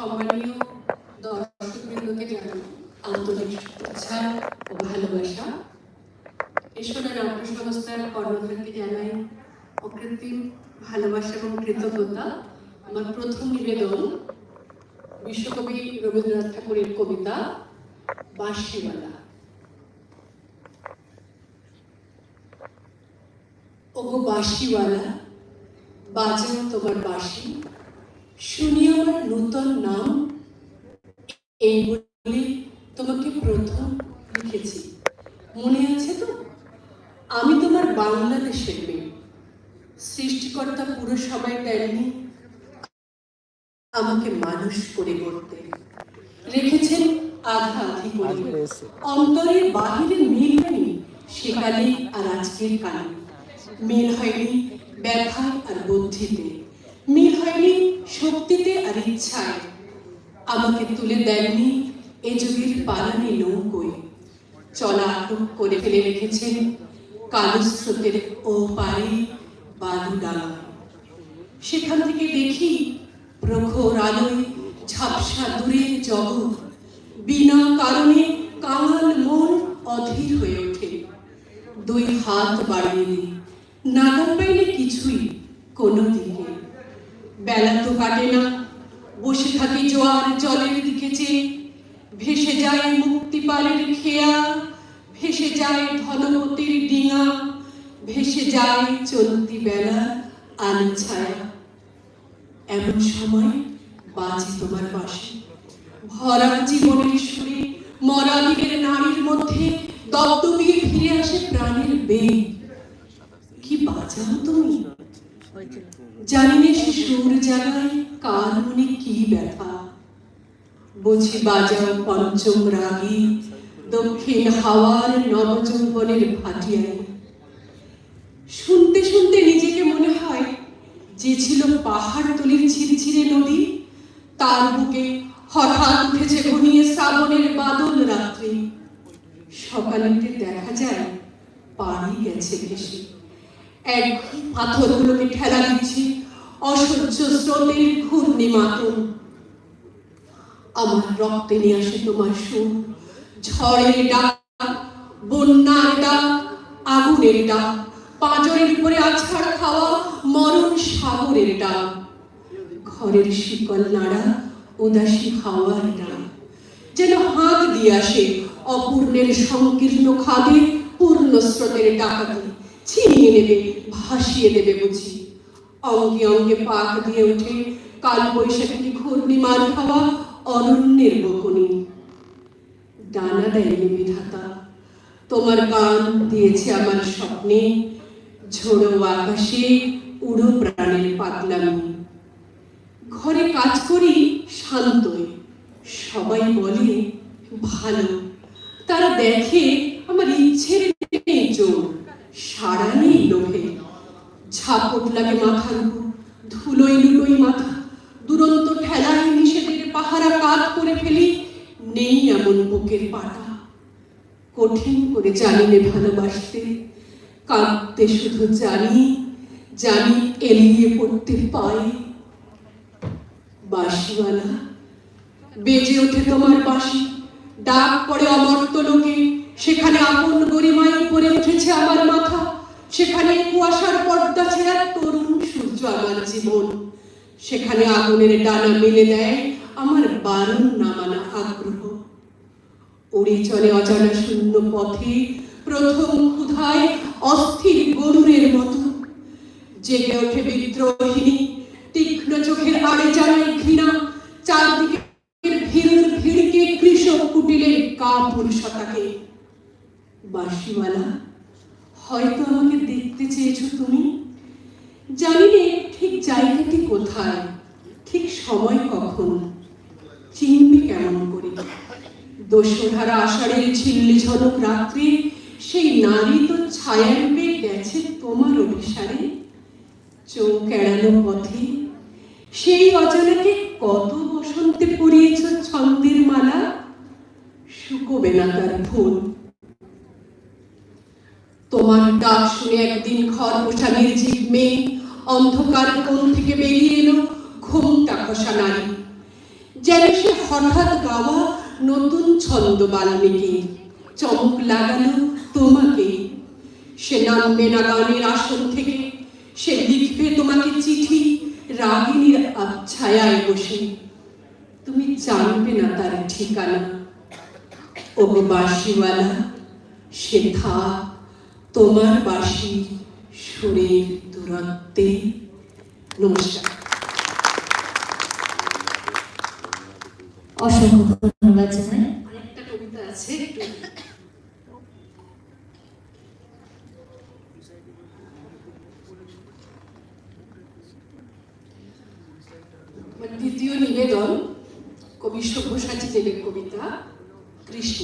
সম্মানীয় দর্শকবৃন্দকে জানাই আন্তরিক শুভেচ্ছা ও ভালোবাসা। ঈশ্বরের নাট্য সংস্থার কর্মধারকে জানাই অকৃত্রিম ভালোবাসা এবং কৃতজ্ঞতা। আমার প্রথম নিবেদন বিশ্বকবি রবীন্দ্রনাথ ঠাকুরের কবিতা, বাঁশিওয়ালা। ওগো বাঁশিওয়ালা, বাজাও তোমার বাঁশি। শুনি আমার নূতন নাম। এই বলে তোমাকে প্রথম লিখেছি। মনে আছে তো? আমি তোমার বাংলাদেশের মেয়ে। সৃষ্টিকর্তা পুরো দেননি। আমাকে মানুষ করে গড়তে। রেখেছেন আধা আধি করে অন্তরের বাহিরে মিল হয়নি সেকালে আর আজকের কালে। মিল হয়নি ব্যথায় আর বুদ্ধিতে। হয়নি শক্তিতে আর ইচ্ছায়। আমাকে তুলে দেননি এ যুগের পালানি নৌকোয়। চলা আটক করে ফেলে রেখেছেন কালো স্রোতের ও পারে বালু সেখান থেকে দেখি প্রখর আলোয় ঝাপসা দূরের জগৎ, বিনা কারণে কাঙাল মন অধীর হয়ে ওঠে। দুই হাত বাড়িয়ে দিই নাগাল পাইলে কিছুই কোনো দিকে বেলা তো কাটে না। বসে থাকি জোয়ার জলের দিকে চেয়ে। ভেসে যায় মুক্তিপালের খেয়া। ভেসে যায় ধনমতির ডিঙা। ভেসে যায় চলতি বেলা আলো ছায়া এমন সময় বাজে তোমার পাশে। ভরা জীবনের সুরে মরা দিকের নারীর মধ্যে দপ্তমিয়ে ফিরে আসে প্রাণের বেগ। কি বাজাও তুমি? জানি না সে সুর জাগায় কার মনে কি ব্যথা? বুঝি বাজাও পঞ্চম রাগে, দক্ষিণ হাওয়ার নবযৌবনের ভাটিয়ায়। শুনতে শুনতে নিজেকে মনে হয় যে ছিল পাহাড় তলির ছিরছিরে নদী, তার বুকে হঠাৎ উঠেছে ঘনিয়ে শ্রাবণের বাদল রাত্রি। সকালেতে দেখা যায় পানি গেছে ভেসে। এক পাথরগুলোকে ঠেলা দিচ্ছে। অসহ্য স্রোতের ঘূর্ণি আমার রক্তে নিয়ে আসে তোমার সুর। ঝড়ের ডাক, বন্যার ডাক, আগুনের ডাক পাঁজরের উপরে আছাড় খাওয়া মরণ সাগরের ডাক। ঘরের শিকল নাড়া, উদাসী হাওয়ার ডাক। যেন হাঁক দিয়ে আসে অপূর্ণের সংকীর্ণ খাদে পূর্ণ স্রোতের ডাকাতি ছিনিয়ে নেবে, ভাসিয়ে দেবে বুঝি। অঙ্গে অঙ্গে পাক দিয়ে ওঠে কাল বৈশাখী ঘূর্ণি মার খাওয়া অরণ্যের বকুনি। ডানা দেয়নি বিধাতা, তোমার গান দিয়েছে আমার স্বপ্নে, ঝোড়ো আকাশে উড়ো প্রাণের পাগলামি। ঘরে কাজ করি শান্তই, সবাই বলে ভালো, তারা দেখে আমার ইচ্ছের সারা নেই লোভে। ঝাপট লাগে মাথার ধুলোই লুলোই মাথা। দুরন্ত ঠেলায় নিষেধের পাহারা কাত করে ফেলি, নেই এমন বুকের পাটা কঠিন করে জানি নে ভালোবাসতে, কাঁদতে শুধু জানি জানি এলিয়ে পড়তে পাই বাঁশিওয়ালা, বেজে ওঠে তোমার বাঁশি ডাক পড়ে অমর্ত লোকে। সেখানে আপন গরিমায় উপরে উঠেছে আমার মাথা। সেখানে কুয়াশার পর্দা ছেড়া তরুণ সূর্য আমার জীবন। সেখানে আগুনের ডানা মেলে দেয় আমার বারণ নামানা আগ্রহ। উড়ে চলে অজানা শূন্য পথে প্রথম ক্ষুধায় অস্থির গরুরের মতো। জেগে ওঠে বিদ্রোহিনী, তীক্ষ্ণ চোখের আড়ে জানাই ঘৃণা। চারদিকে ভিড় ভিড়কে কৃষক কুটিলের কা পুরুষতাকে বাঁশিওয়ালা, হয়তো আমাকে দেখতে চেয়েছো তুমি? জানি নে ঠিক জায়গাটি কোথায়, ঠিক সময় কখন, চিনবে কেমন করে। দোষধারা আষাঢ়ের ঝিল্লি ঝলক রাত্রি সেই নারী তো ছায়া রূপে গেছে তোমার অভিসারে। চোখ এড়ানো পথে, সেই অজানাকে কত বসন্তে পরিয়েছ ছন্দের মালা? শুকোবে না তার ফুল তোমার ডাক শুনে একদিন ঘর খরপোশা নির্জীব মেয়ে অন্ধকার কোণ থেকে বেরিয়ে এলো ঘুমটা খসা নারী। যেন সে হঠাৎ গাওয়া নতুন ছন্দ বাল্মীকি। চমক লাগালো তোমাকে। সে নামবে না গানের আসন থেকে। সে লিখবে তোমাকে চিঠি রাগিনীর ছায়ায় বসে। তুমি জানবে না তার ঠিকানা। ও বাসিওয়ালা সে থাক। তোমার বাসি সুরের দূরত্বে। নমস্কার। অসংখ্য ধন্যবাদ জানাই। আরেকটা কবিতা আছে। একটু দ্বিতীয় নিবেদন কবি সব্যসাচী দেবের কবিতা কৃষ্ণ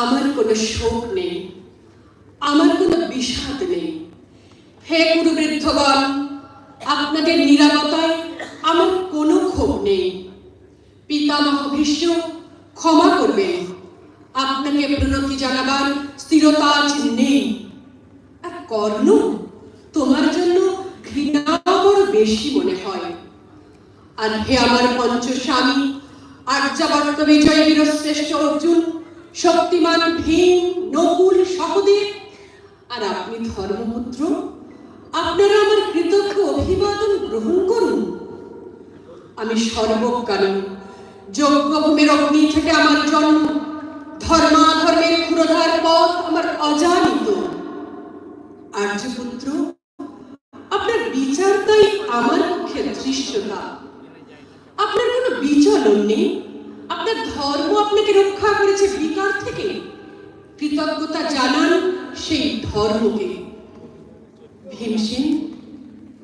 আমার কোনো শোক নেই, আমার কোনো বিষাদ নেই। হে গুরুবৃদ্ধগণ আপনাদের নিরাপত্তায় আমার কোনো ক্ষোভ নেই। পিতামহ ভীষ্ম, ক্ষমা করবেন। আপনাকে প্রণতি জানাবার স্থিরতা আজ নেই। আর কর্ণ, তোমার জন্য ঘৃণা বেশি মনে হয়। আর হে আমার পঞ্চস্বামী, আর্যাবর্ত বিজয় বীরশ্রেষ্ঠ অর্জুন শক্তিমান ভীম, নকুল, সহদেব। আর আপনি ধর্মপুত্র আপনারা আমার কৃতজ্ঞ অভিবাদন গ্রহণ করুন। আমি সর্বকালীন যোগ্য ভূমির অগ্নি থেকে আমার জন্ম। ধর্মাধর্মের ক্ষুরধার পথ আমার অজানিত। আর্যপুত্র, আপনার বিচার তাই আমার পক্ষে দৃশ্যতা। আপনার কোনো বিচলন নেই? আপনার ধর্ম আপনাকে রক্ষা করেছে বিকার থেকে। কৃতজ্ঞতা জানান সেই ধর্মকে। ভীমসেন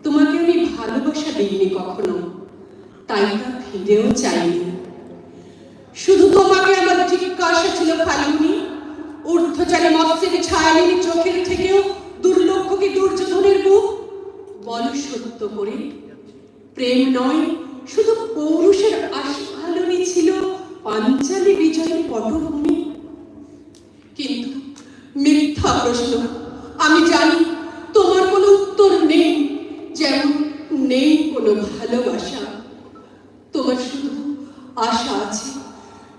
তোমাকে আমি ভালোবাসা দিইনি কখনো, তাই তা ফিরেও চাইনি। শুধু তোমাকে আমার জিজ্ঞাসা ছিল ফাল্গুনি ঊর্ধ্বচারী মৎস্যের ছায়ালিনী চোখের থেকেও দুর্লক্ষ কি দুর্যোধনের মুখ। বল সত্য করে, প্রেম নয়, শুধু পৌরুষের আশালনী ছিল। পাঞ্চালী বিজয়ের পটভূমি। কিন্তু মিথ্যা প্রশ্ন। আমি জানি তোমার কোনো উত্তর নেই, যেমন নেই কোনো ভালোবাসা। তোমার শুধু আশা আছে।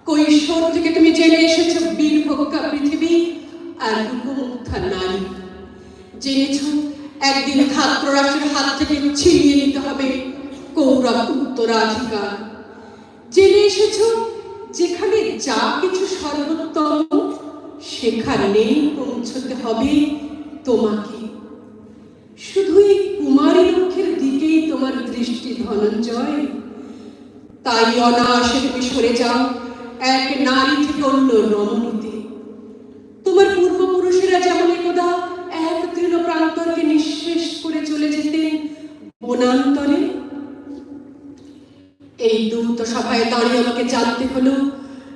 কৈশোর থেকে তুমি জেনে এসেছ বীরভোগ্যা পৃথিবী আর রূপমুগ্ধা নারী। জেনেছ, একদিন খাদ্যরাশের হাত থেকে ছিনিয়ে নিতে হবে কৌরব উত্তরাধিকার। জেনে এসেছ যেখানে যা কিছু সর্বোত্তম সেখানেই পৌঁছতে হবে তোমাকে। শুধুই কুমারী লক্ষ্যের দিকেই তোমার দৃষ্টি ধনঞ্জয়। তাই অনায়াসে তুমি সরে যাও, এক নারী থেকে অন্য রমণীতে। তোমার পূর্বপুরুষেরা যেমন একদা এক তৃণ প্রান্তরকে নিঃশেষ করে চলে যেতেন বনান্তরে এই দূত সভায় দাঁড়িয়ে আমাকে জানতে হলো,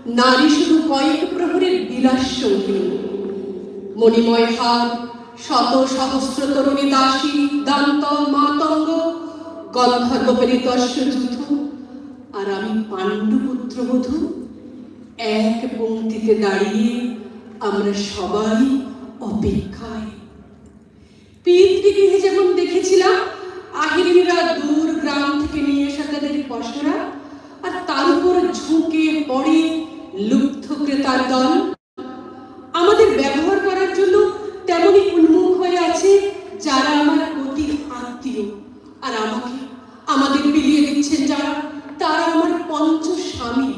নারী শুধু কয়েক প্রহরের বিলাস সঙ্গী। মণিময় হার, শত সহস্র তরুণী দাসী দান্ত মাতঙ্গ গন্ধর্ব পরিদর্শ যুদ্ধ আর আমি পাণ্ডুপুত্র বধূ এক পঙ্ক্তিতে দাঁড়িয়ে আমরা সবাই অপেক্ষায়। পিতৃগৃহে যেমন দেখেছিলাম আহিরিরা দূর গ্রাম থেকে নিয়ে আসা তাদের পশরা আর তার উপর ঝুঁকে পড়ে লুপ্ত ক্রেতার দল। আমাদের ব্যবহার করার জন্য তেমনই উন্মুখ হয়ে আছে যারা আমার অতি আত্মীয়। আর আমাকে, আমাদের বিলিয়ে দিচ্ছেন যারা, তারা আমার পঞ্চ স্বামী।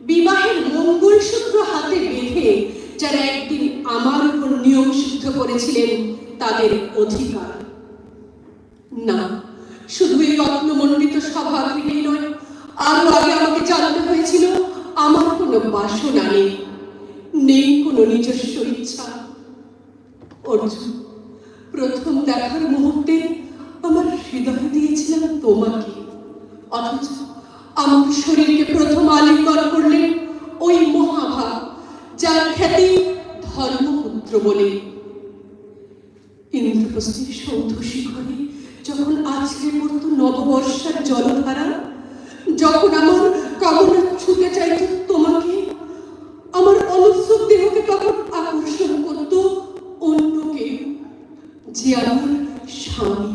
বিবাহের মঙ্গলসূত্র হাতে বেঁধে যারা একদিন আমার উপর নিয়ম সিদ্ধ করেছিলেন, তাদের অধিকার না শুধু এই সভা নয়, আরও আগে আমাকে জানতে হয়েছিল, আমার কোনো বাসনা নেই। নেই কোনো নিজস্ব ইচ্ছা। অর্জুন, প্রথম দেখার মুহূর্তে আমার হৃদয় দিয়েছিলাম তোমাকে। অথচ আমার শরীরকে প্রথম আলিঙ্গন করলেন ওই মহাভাব যার খ্যাতি ধর্মপুত্র বলে। ইন্দ্রপ্রস্থের সৌধ শিখরে যখন আজকে পড়তো নববর্ষার জলধারা যখন আমার কামনা ছুতে চাইত তোমাকে, আমার অনুৎসুক দেহকে তখন আকর্ষণ করত অন্য কেউ যে আমার স্বামী।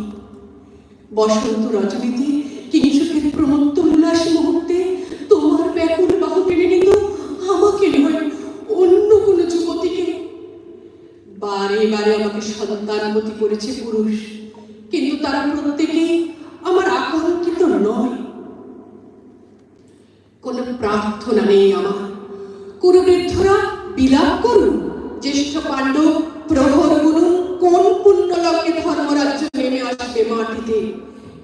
বসন্ত রজনীতে কিংসুকের প্রমত্ত উল্লাস মুহূর্তে তোমার ব্যাকুল বাহু টেনে নিত আমাকে নয়, অন্য কোনো যুবতীকে। বারে বারে আমাকে সন্তানবতী করেছে পুরুষ, কিন্তু তারা প্রত্যেকেই আমার আকাঙ্ক্ষিত নয়। কোন প্রার্থনা নেই আমার কুরুবৃদ্ধরা বিলাপ করুন। জ্যেষ্ঠ পাণ্ডব প্রহর গুরু, কোন পুণ্য লগ্নে ধর্মরাজ্য নেমে আসবে মাটিতে?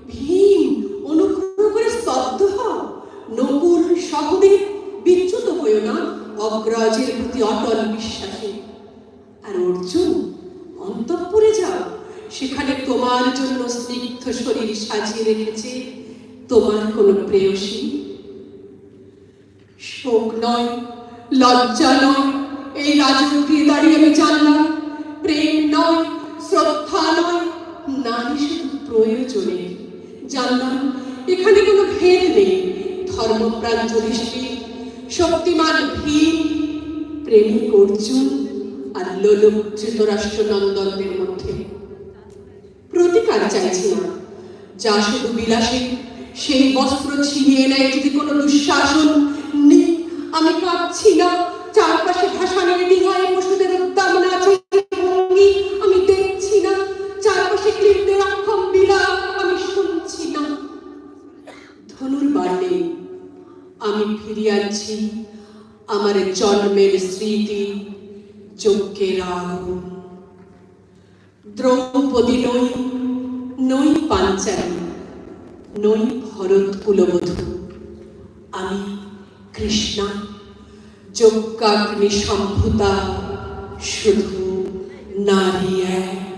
ভীম, অনুগ্রহ করে স্তব্ধ হও। নকুল সহদেব বিচ্যুত হয়েও না, অগ্রাজের প্রতি অটল বিশ্বাসে। আর অর্জুন, অন্তঃপুরে যাও। সেখানে তোমার জন্য স্নিগ্ধ শরীর সাজিয়ে রেখেছে। তোমার কোনো প্রেয়সী শোক নয়, লজ্জা নয়, এই রাজনীতি দাঁড়িয়ে আমি জানলাম, প্রেম নয়, শ্রদ্ধা নয় নারী শুধু প্রয়োজনে। জানলাম, এখানে কোনো ভেদ নেই, ধর্মপ্রাণ যুধিষ্ঠির, শক্তিমান ভীম, প্রেমিক অর্জুন আর লোলুপ ধৃতরাষ্ট্র নন্দনদের মধ্যে। প্রতিকার চাইছি না যা শুধু বিলাসে সেই বস্ত্র ছিনিয়ে নেয় যদি কোনো দুঃশাসন যজ্ঞের আগুন দ্রৌপদী নই নই পাঞ্চালী, নই ভরত কুলবধূ। আমি কৃষ্ণা যজ্ঞাগ্নি সম্ভুতা শুধু নারী এক।